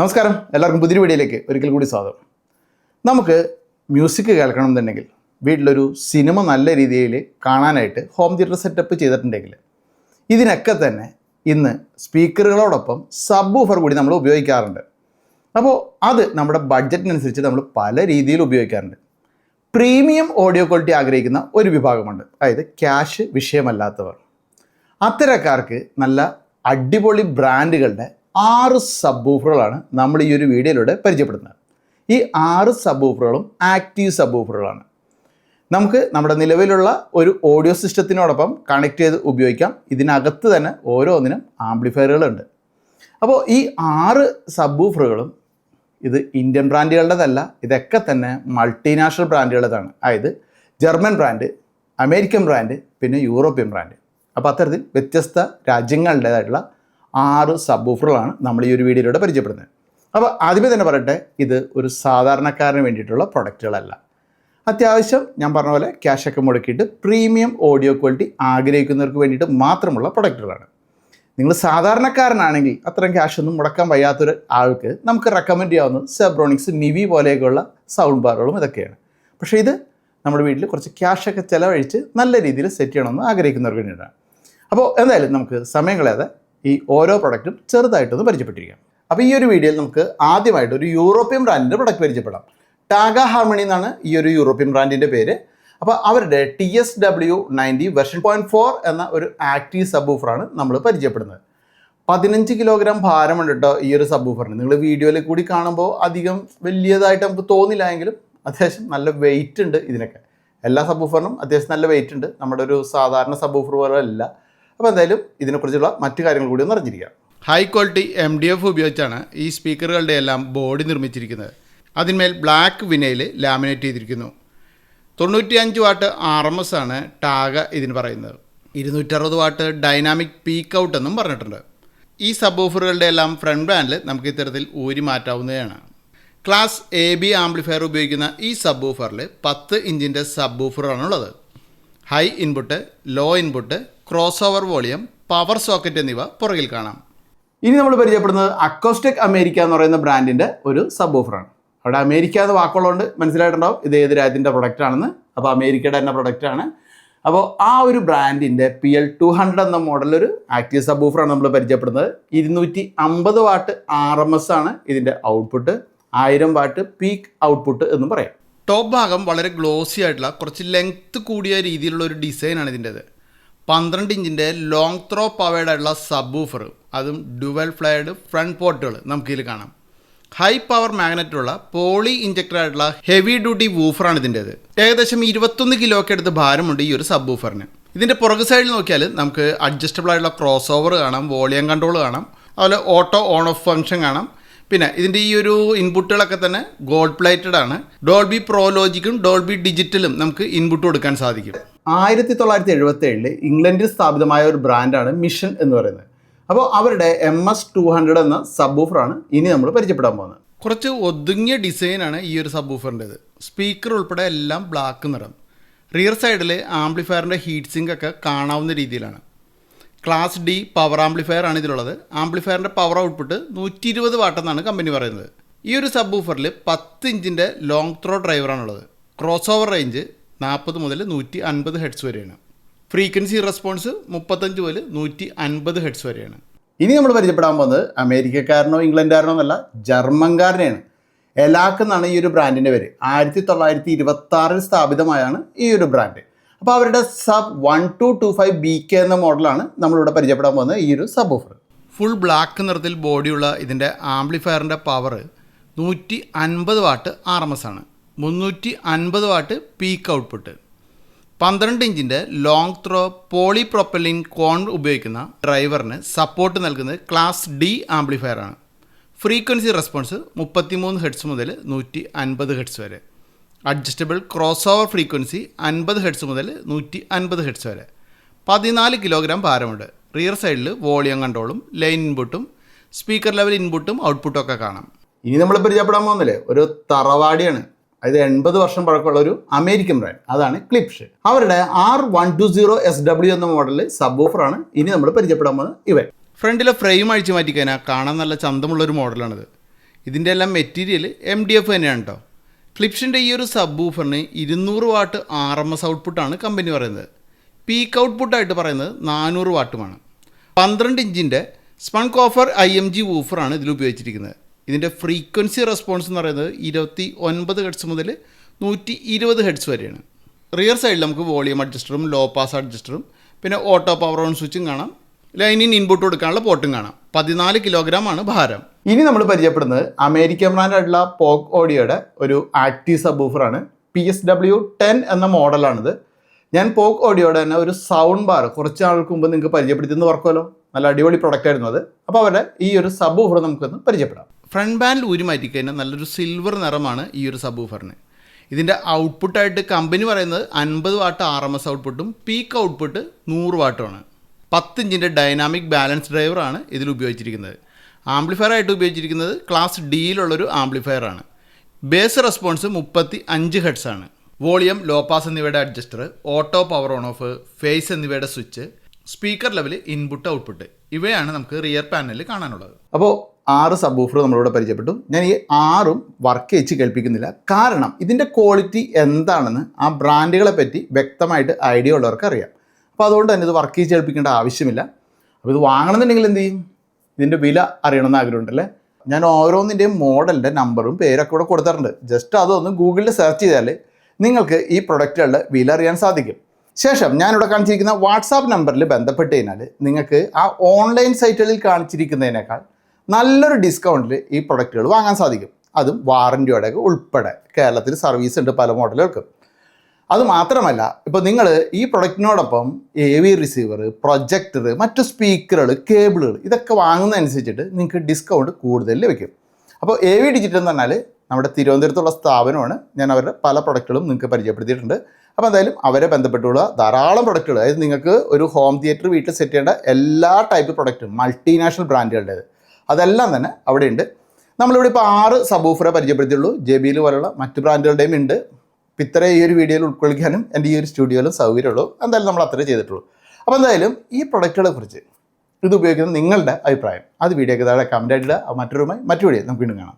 നമസ്കാരം. എല്ലാവർക്കും പുതിയ വീഡിയോയിലേക്ക് ഒരിക്കൽ കൂടി സ്വാഗതം. നമുക്ക് മ്യൂസിക് കേൾക്കണം എന്നുണ്ടെങ്കിൽ വീട്ടിലൊരു സിനിമ നല്ല രീതിയിൽ കാണാനായിട്ട് ഹോം തിയേറ്റർ സെറ്റപ്പ് ചെയ്തിട്ടുണ്ടെങ്കിൽ ഇതിനൊക്കെ തന്നെ ഇന്ന് സ്പീക്കറുകളോടൊപ്പം സബ് ഊഫർ കൂടി നമ്മൾ ഉപയോഗിക്കാറുണ്ട്. അപ്പോൾ അത് നമ്മുടെ ബഡ്ജറ്റിനനുസരിച്ച് നമ്മൾ പല രീതിയിൽ ഉപയോഗിക്കാറുണ്ട്. പ്രീമിയം ഓഡിയോ ക്വാളിറ്റി ആഗ്രഹിക്കുന്ന ഒരു വിഭാഗമുണ്ട്. അതായത് ക്യാഷ് വിഷയമല്ലാത്തവർ. അത്തരക്കാർക്ക് നല്ല അടിപൊളി ബ്രാൻഡുകളുടെ ആറ് സബ് ഊഫറുകളാണ് നമ്മൾ ഈ ഒരു വീഡിയോയിലൂടെ പരിചയപ്പെടുന്നത് ഈ ആറ് സബ് ഊഫറുകളും ആക്റ്റീവ് സബ് നമുക്ക് നമ്മുടെ നിലവിലുള്ള ഒരു ഓഡിയോ സിസ്റ്റത്തിനോടൊപ്പം കണക്ട് ചെയ്ത് ഉപയോഗിക്കാം. ഇതിനകത്ത് തന്നെ ഓരോന്നിനും ആംപ്ലിഫയറുകളുണ്ട് അപ്പോൾ ഈ ആറ് സബ് ഊഫറുകളും ഇത് ഇന്ത്യൻ ബ്രാൻഡുകളുടേതല്ല ഇതൊക്കെ തന്നെ മൾട്ടിനാഷണൽ ബ്രാൻഡുകളുടേതാണ്. അതായത് ജർമ്മൻ ബ്രാൻഡ് അമേരിക്കൻ ബ്രാൻഡ് പിന്നെ യൂറോപ്യൻ ബ്രാൻഡ്. അപ്പോൾ അത്തരത്തിൽ വ്യത്യസ്ത രാജ്യങ്ങളുടേതായിട്ടുള്ള ആറ് സബ് ഊഫറുകളാണ് നമ്മൾ ഈ ഒരു വീഡിയോയിലൂടെ പരിചയപ്പെടുന്നത്. അപ്പോൾ ആദ്യമേ തന്നെ പറയട്ടെ ഇത് ഒരു സാധാരണക്കാരന് വേണ്ടിയിട്ടുള്ള പ്രൊഡക്റ്റുകളല്ല. അത്യാവശ്യം ഞാൻ പറഞ്ഞ പോലെ ക്യാഷൊക്കെ മുടക്കിയിട്ട് പ്രീമിയം ഓഡിയോ ക്വാളിറ്റി ആഗ്രഹിക്കുന്നവർക്ക് വേണ്ടിയിട്ട് മാത്രമുള്ള പ്രൊഡക്റ്റുകളാണ്. നിങ്ങൾ സാധാരണക്കാരനാണെങ്കിൽ അത്രയും ക്യാഷ് ഒന്നും മുടക്കാൻ വയ്യാത്തൊരു ആൾക്ക് നമുക്ക് റെക്കമെൻഡ് ചെയ്യാവുന്നത് സെബ്രോണിക്സ് നിവി പോലെയൊക്കെയുള്ള സൗണ്ട് ബാറുകളും ഇതൊക്കെയാണ്. പക്ഷേ ഇത് നമ്മുടെ വീട്ടിൽ കുറച്ച് ക്യാഷൊക്കെ ചിലവഴിച്ച് നല്ല രീതിയിൽ സെറ്റ് ചെയ്യണമെന്ന് ആഗ്രഹിക്കുന്നവർക്ക് വേണ്ടിയിട്ടാണ്. അപ്പോൾ എന്തായാലും നമുക്ക് സമയം കളയാതെ ഈ ഓരോ പ്രൊഡക്റ്റും ചെറുതായിട്ടൊന്ന് പരിചയപ്പെട്ടിരിക്കാം. അപ്പോൾ ഈ ഒരു വീഡിയോയിൽ നമുക്ക് ആദ്യമായിട്ട് ഒരു യൂറോപ്യൻ ബ്രാൻഡിന്റെ പ്രൊഡക്റ്റ് പരിചയപ്പെടാം. ടാഗ ഹാർമണി എന്നാണ് ഈ ഒരു യൂറോപ്യൻ ബ്രാൻഡിന്റെ പേര്. അപ്പോൾ അവരുടെ T S W ninety version point four എന്ന ഒരു ആക്റ്റീവ് സബ് ഊഫറാണ് നമ്മൾ പരിചയപ്പെടുന്നത്. പതിനഞ്ച് കിലോഗ്രാം ഭാരമുണ്ട് കേട്ടോ ഈ ഒരു സബ് ഊഫറിന് നിങ്ങൾ വീഡിയോയിൽ കൂടി കാണുമ്പോൾ അധികം വലിയതായിട്ട് നമുക്ക് തോന്നില്ല എങ്കിലും അത്യാവശ്യം നല്ല വെയിറ്റ് ഉണ്ട് ഇതിനൊക്കെ. എല്ലാ സബ് ഊഫറിനും അത്യാവശ്യം നല്ല വെയിറ്റ് ഉണ്ട്. നമ്മുടെ ഒരു സാധാരണ സബ് ഊഫർ പോലെ അല്ല അപ്പോൾ എന്തായാലും ഇതിനെക്കുറിച്ചുള്ള മറ്റു കാര്യങ്ങൾ കൂടി ഒന്ന് അറിഞ്ഞിരിക്കാം high quality M D F ഉപയോഗിച്ചാണ് ഈ സ്പീക്കറുകളുടെ എല്ലാം ബോഡി നിർമ്മിച്ചിരിക്കുന്നത്. അതിന്മേൽ ബ്ലാക്ക് വിനയിൽ ലാമിനേറ്റ് ചെയ്തിരിക്കുന്നു. തൊണ്ണൂറ്റിയഞ്ച് വാട്ട് ആർ എം എസ് ആണ് ടാഗ ഇതിന് പറയുന്നത്. ഇരുന്നൂറ്ററുപത് വാട്ട് ഡൈനാമിക് പീക്ക് ഔട്ട് എന്നും പറഞ്ഞിട്ടുണ്ട്. ഈ സബ് ഓഫറുകളുടെ എല്ലാം ഫ്രണ്ട് ബാൻഡിൽ നമുക്ക് ഇത്തരത്തിൽ ഊരി മാറ്റാവുന്നതാണ് ക്ലാസ് എ ബി ആംപ്ലിഫയർ ഉപയോഗിക്കുന്ന ഈ സബ് ഓഫറിൽ പത്ത് ഇഞ്ചിന്റെ sub ഓഫറാണുള്ളത് high input low input crossover volume power socket എന്നിവ പുറകിൽ കാണാം. ഇനി നമ്മൾ പരിചയപ്പെടുന്നത് അക്കോസ്റ്റിക് അമേരിക്ക എന്ന് പറയുന്ന ബ്രാൻഡിന്റെ ഒരു സബ് ഓഫറാണ് അവിടെ അമേരിക്ക എന്ന് വാക്കുള്ളതുകൊണ്ട് മനസ്സിലായിട്ടുണ്ടാവും? ഇത് ഏത് രാജ്യത്തിന്റെ പ്രൊഡക്റ്റ് ആണെന്ന്. അപ്പോൾ അമേരിക്കയുടെ തന്നെ പ്രൊഡക്റ്റ് ആണ്. അപ്പോൾ ആ ഒരു ബ്രാൻഡിന്റെ പി എൽ ടു ഹൺഡ്രഡ് എന്ന മോഡലൊരു ആക്റ്റീവ് സബ് ഓഫറാണ് നമ്മൾ പരിചയപ്പെടുന്നത്. ഇരുന്നൂറ്റി അമ്പത് വാട്ട് ആർ എം എസ് ആണ് ഇതിന്റെ ഔട്ട്പുട്ട് ആയിരം വാട്ട് പീക്ക് ഔട്ട്പുട്ട് എന്ന് പറയാം. ടോപ്പ് ഭാഗം വളരെ ഗ്ലോസി ആയിട്ടുള്ള കുറച്ച് ലെങ്ത് കൂടിയ രീതിയിലുള്ള ഒരു ഡിസൈനാണ് ഇതിന്റെത് പന്ത്രണ്ട് ഇഞ്ചിന്റെ ലോങ് ത്രോ പവേഡായിട്ടുള്ള സബ് ഊഫർ അതും ഡുവൽ ഫ്ലൈഡ് ഫ്രണ്ട് പോർട്ടുകൾ നമുക്കിതിൽ കാണാം. ഹൈ പവർ മാഗ്നറ്റുള്ള പോളി ഇഞ്ചക്ടർ ആയിട്ടുള്ള ഹെവി ഡ്യൂട്ടി വൂഫറാണ് ഇതിന്റെത് ഏകദേശം ഇരുപത്തൊന്ന് കിലോ ഒക്കെ എടുത്ത് ഭാരമുണ്ട് ഈ ഒരു സബ് ഊഫറിന് ഇതിന്റെ പുറകു സൈഡിൽ നോക്കിയാൽ നമുക്ക് അഡ്ജസ്റ്റബിൾ ആയിട്ടുള്ള ക്രോസ് ഓവർ കാണാം വോളിയം കൺട്രോൾ കാണാം അതുപോലെ ഓട്ടോ ഓൺ ഓഫ് ഫംഗ്ഷൻ കാണാം. പിന്നെ ഇതിന്റെ ഈ ഒരു ഇൻപുട്ടുകളൊക്കെ തന്നെ ഗോൾഡ് പ്ലേറ്റഡ് ആണ്. ഡോൾബി പ്രോ ലോജിക്കും ഡോൾബി ഡിജിറ്റലും നമുക്ക് ഇൻപുട്ട് കൊടുക്കാൻ സാധിക്കും. ആയിരത്തി തൊള്ളായിരത്തി എഴുപത്തി ഏഴിൽ ഇംഗ്ലണ്ടിൽ സ്ഥാപിതമായ ഒരു ബ്രാൻഡാണ് മിഷൻ എന്ന് പറയുന്നത്. അപ്പോൾ അവരുടെ എം എസ് ടു ഹൺഡ്രഡ് എന്ന സബ് ഓഫറാണ് ഇനി നമ്മൾ പരിചയപ്പെടാൻ പോകുന്നത്. കുറച്ച് ഒതുങ്ങിയ ഡിസൈനാണ് ഈ ഒരു സബ് ഊഫറിന്റെത് സ്പീക്കർ ഉൾപ്പെടെ എല്ലാം ബ്ലാക്ക് നിറം. റിയർ സൈഡിൽ ആംപ്ലിഫയറിന്റെ ഹീറ്റ് സിങ്ക് ഒക്കെ കാണാവുന്ന രീതിയിലാണ്. ക്ലാസ് ഡി പവർ ആംപ്ലിഫയർ ആണ് ഇതിലുള്ളത്. ആംപ്ലിഫയറിന്റെ പവർ ഔട്ട്പുട്ട് നൂറ്റി ഇരുപത് വാട്ടെന്നാണ് കമ്പനി പറയുന്നത്. ഈ ഒരു സബ് ഊഫറിൽ പത്ത് ഇഞ്ചിന്റെ ലോങ് ത്രോ ഡ്രൈവറാണുള്ളത്. ക്രോസ് ഓവർ റേഞ്ച് നാൽപ്പത് മുതൽ നൂറ്റി അൻപത് ഹെഡ്സ് വരെയാണ്. ഫ്രീക്വൻസി റെസ്പോൺസ് മുപ്പത്തഞ്ച് മുതൽ നൂറ്റി അൻപത് ഹെഡ്സ് വരെയാണ്. ഇനി നമ്മൾ പരിചയപ്പെടാൻ പോകുന്നത് അമേരിക്കക്കാരനോ ഇംഗ്ലണ്ടുകാരനോ എന്നല്ല ജർമ്മൻകാരനെയാണ്. എലാക്ക് എന്നാണ് ഈ ഒരു ബ്രാൻഡിന്റെ പേര്. ആയിരത്തി തൊള്ളായിരത്തി ഇരുപത്തി ആറിൽ സ്ഥാപിതമായാണ് ഈ ഒരു ബ്രാൻഡ്. അപ്പോൾ അവരുടെ sub one two two five B K എന്ന മോഡലാണ് നമ്മളിവിടെ പരിചയപ്പെടാൻ പോകുന്നത് ഈ ഒരു സബ് ഓഫർ ഫുൾ ബ്ലാക്ക് നിറത്തിൽ ബോഡിയുള്ള ഇതിന്റെ ആംപ്ലിഫയറിന്റെ പവർ നൂറ്റി അൻപത് വാട്ട് ആർ എം എസ് ആണ്. മുന്നൂറ്റി അൻപത് വാട്ട് പീക്ക് ഔട്ട്പുട്ട് പന്ത്രണ്ട് ഇഞ്ചിന്റെ long throw polypropylene cone ഉപയോഗിക്കുന്ന ഡ്രൈവറിന് സപ്പോർട്ട് നൽകുന്നത് ക്ലാസ് ഡി ആംപ്ലിഫയർ ആണ്. ഫ്രീക്വൻസി റെസ്പോൺസ് മുപ്പത്തിമൂന്ന് ഹെഡ്സ് മുതൽ നൂറ്റി അൻപത് ഹെഡ്സ് വരെ. അഡ്ജസ്റ്റബിൾ ക്രോസ് ഓവർ ഫ്രീക്വൻസി അൻപത് ഹെഡ്സ് മുതൽ നൂറ്റി അൻപത് ഹെഡ്സ് വരെ. പതിനാല് കിലോഗ്രാം ഭാരമുണ്ട്. റിയർ സൈഡിൽ വോളിയം കൺട്രോളും ലൈൻ ഇൻപുട്ടും സ്പീക്കർ ലെവൽ ഇൻപുട്ടും ഔട്ട്പുട്ടും ഒക്കെ കാണാം. ഇനി നമ്മൾ പരിചയപ്പെടാൻ പോകുന്നില്ലേ? ഒരു തറവാടിയാണ്. അതായത് എൺപത് വർഷം പഴക്കമുള്ള ഒരു അമേരിക്കൻ ബ്രാൻഡ് അതാണ് ക്ലിപ്ഷ് അവരുടെ R one two zero S W എന്ന മോഡലിൽ സബ് ഓഫറാണ് ഇനി നമ്മൾ പരിചയപ്പെടാൻ പോകുന്നത് ഇവൻ. ഫ്രണ്ടിലെ ഫ്രെയിം അഴിച്ചു മാറ്റിക്കഴിഞ്ഞാൽ കാണാൻ നല്ല ചന്തമുള്ള ഒരു മോഡലാണിത് ഇതിന്റെ എല്ലാം മെറ്റീരിയൽ എം ഡി എഫ് തന്നെയാണ് കേട്ടോ ക്ലിപ്ഷിന്റെ ഈ ഒരു സബ് ഊഫറിന് ഇരുന്നൂറ് വാട്ട് ആർ എം എസ് ഔട്ട്പുട്ടാണ് കമ്പനി പറയുന്നത്. പീക്ക് ഔട്ട്പുട്ടായിട്ട് പറയുന്നത് നാനൂറ് വാട്ടുമാണ്. പന്ത്രണ്ട് ഇഞ്ചിന്റെ spun copper I M G ഓഫറാണ് ഇതിൽ ഉപയോഗിച്ചിരിക്കുന്നത്. ഇതിന്റെ ഫ്രീക്വൻസി റെസ്പോൺസ് എന്ന് പറയുന്നത് ഇരുപത്തി ഒൻപത് ഹെഡ്സ് മുതൽ നൂറ്റി ഇരുപത് ഹെഡ്സ് വരെയാണ്. റിയർ സൈഡിൽ നമുക്ക് വോളിയം അഡ്ജസ്റ്ററും ലോ പാസ് അഡ്ജസ്റ്ററും പിന്നെ ഓട്ടോ പവർ ഓൺ സ്വിച്ചും കാണാം. ലൈനിന് ഇൻപുട്ട് കൊടുക്കാനുള്ള പോട്ടും കാണാം. പതിനാല് കിലോഗ്രാം ആണ് ഭാരം. ഇനി നമ്മൾ പരിചയപ്പെടുന്നത് അമേരിക്കൻ ബ്രാൻഡായിട്ടുള്ള പോക്ക് ഓഡിയോയുടെ ഒരു ആക്റ്റീവ് സബൂഫർ ആണ് പി എസ് ഡബ്ല്യു ടെൻ എന്ന മോഡലാണിത്. ഞാൻ പോക്ക് ഓഡിയോയുടെ തന്നെ ഒരു സൗണ്ട് ബാർ കുറച്ച് നാൾക്ക് മുമ്പ് നിങ്ങൾക്ക് പരിചയപ്പെടുത്തുന്ന ഓർക്കുമല്ലോ. നല്ല അടിപൊളി പ്രൊഡക്റ്റ് ആയിരുന്നു അത്. അപ്പോൾ അവരുടെ ഈ ഒരു സബ് ഊഫർ നമുക്കൊന്ന് പരിചയപ്പെടാം. ഫ്രണ്ട് ബാൻഡിൽ ഊരി മാറ്റിക്കഴിഞ്ഞാൽ നല്ലൊരു സിൽവർ നിറമാണ് ഈ ഒരു സബ് ഊഫറിന് ഇതിന്റെ ഔട്ട്പുട്ടായിട്ട് കമ്പനി പറയുന്നത് അൻപത് വാട്ട് ആർ എം എസ് ഔട്ട്പുട്ടും പീക്ക് ഔട്ട്പുട്ട് നൂറ് വാട്ടുമാണ് പത്ത് ഇഞ്ചിന്റെ ഡൈനാമിക് ബാലൻസ് ഡ്രൈവറാണ് ഇതിൽ ഉപയോഗിച്ചിരിക്കുന്നത്. ആംപ്ലിഫയർ ആയിട്ട് ഉപയോഗിച്ചിരിക്കുന്നത് ക്ലാസ് ഡിയിലുള്ളൊരു ആംപ്ലിഫയർ ആണ്. ബേസ് റെസ്പോൺസ് മുപ്പത്തി അഞ്ച് ഹെഡ്സ് ആണ്. വോളിയം ലോ പാസ് എന്നിവയുടെ adjuster auto power on off phase എന്നിവയുടെ switch speaker level input output. ഇവയാണ് നമുക്ക് റിയർ പാനലിൽ കാണാനുള്ളത്. അപ്പോൾ ആറ് സബ് ഊഫർ നമ്മളിവിടെ പരിചയപ്പെട്ടു. ഞാൻ ഈ ആറും വർക്ക് വെച്ച് കേൾപ്പിക്കുന്നില്ല. കാരണം ഇതിന്റെ ക്വാളിറ്റി എന്താണെന്ന് ആ ബ്രാൻഡുകളെ പറ്റി വ്യക്തമായിട്ട് ഐഡിയ ഉള്ളവർക്ക് അറിയാം. അപ്പോൾ അതുകൊണ്ട് തന്നെ ഇത് വർക്ക് ചെയ്ത് കേൾപ്പിക്കേണ്ട ആവശ്യമില്ല. അപ്പോൾ ഇത് വാങ്ങണമെന്നുണ്ടെങ്കിൽ എന്ത് ചെയ്യും? ഇതിന്റെ വില അറിയണമെന്ന് ആഗ്രഹമുണ്ടല്ലേ? ഞാൻ ഓരോന്നിന്റെയും മോഡലിന്റെ നമ്പറും പേരൊക്കെ ഇവിടെ കൊടുത്തിട്ടുണ്ട്. ജസ്റ്റ് അതൊന്ന് ഗൂഗിളിൽ സെർച്ച് ചെയ്താൽ നിങ്ങൾക്ക് ഈ പ്രൊഡക്റ്റുകളുടെ വില അറിയാൻ സാധിക്കും. ശേഷം ഞാനിവിടെ കാണിച്ചിരിക്കുന്ന വാട്സാപ്പ് നമ്പറിൽ ബന്ധപ്പെട്ട് കഴിഞ്ഞാൽ നിങ്ങൾക്ക് ആ ഓൺലൈൻ സൈറ്റുകളിൽ കാണിച്ചിരിക്കുന്നതിനേക്കാൾ നല്ലൊരു ഡിസ്കൗണ്ടിൽ ഈ പ്രൊഡക്റ്റുകൾ വാങ്ങാൻ സാധിക്കും. അതും വാറന്റിയോടെ ഉൾപ്പെടെ കേരളത്തിൽ സർവീസ് ഉണ്ട് പല മോഡലുകൾക്കും. അത് മാത്രമല്ല ഇപ്പോൾ നിങ്ങൾ ഈ പ്രൊഡക്റ്റിനോടൊപ്പം എ വി റിസീവർ പ്രൊജക്ടർ മറ്റു സ്പീക്കറുകൾ കേബിളുകൾ ഇതൊക്കെ വാങ്ങുന്നതനുസരിച്ചിട്ട് നിങ്ങൾക്ക് ഡിസ്കൗണ്ട് കൂടുതൽ ലഭിക്കും. അപ്പോൾ എ വി ഡിജിറ്റൽ എന്ന് പറഞ്ഞാൽ നമ്മുടെ തിരുവനന്തപുരത്തുള്ള സ്ഥാപനമാണ്. ഞാൻ അവരുടെ പല പ്രൊഡക്റ്റുകളും നിങ്ങൾക്ക് പരിചയപ്പെടുത്തിയിട്ടുണ്ട്. അപ്പോൾ എന്തായാലും അവരെ ബന്ധപ്പെട്ടുള്ള ധാരാളം പ്രൊഡക്റ്റുകൾ അതായത് നിങ്ങൾക്ക് ഒരു ഹോം തിയേറ്റർ വീട്ടിൽ സെറ്റ് ചെയ്യേണ്ട എല്ലാ ടൈപ്പ് പ്രൊഡക്റ്റും മൾട്ടിനാഷണൽ ബ്രാൻഡുകളുടേത് അതെല്ലാം തന്നെ അവിടെയുണ്ട്. നമ്മളിവിടെ ഇപ്പോൾ ആറ് സബൂഫറെ പരിചയപ്പെടുത്തിയുള്ളൂ. ജെ ബിയിൽ പോലുള്ള മറ്റ് ബ്രാൻഡുകളുടെയും ഉണ്ട്. ഇത്ര ഈ ഒരു വീഡിയോയിൽ ഉൾക്കൊള്ളിക്കാനും എന്റെ ഈ ഒരു സ്റ്റുഡിയോയിലും സൗകര്യമുള്ളൂ. എന്തായാലും നമ്മൾ അത്രേ ചെയ്തിട്ടുള്ളൂ. അപ്പോൾ എന്തായാലും ഈ പ്രൊഡക്റ്റുകളെ കുറിച്ച് ഇത് ഉപയോഗിക്കുന്ന നിങ്ങളുടെ അഭിപ്രായം. അത് വീഡിയോക്ക് താഴെ കമന്റ് ആയിട്ടില്ല മറ്റൊരുമായി മറ്റു വീഡിയോ നമുക്ക് വീണ്ടും കാണാം.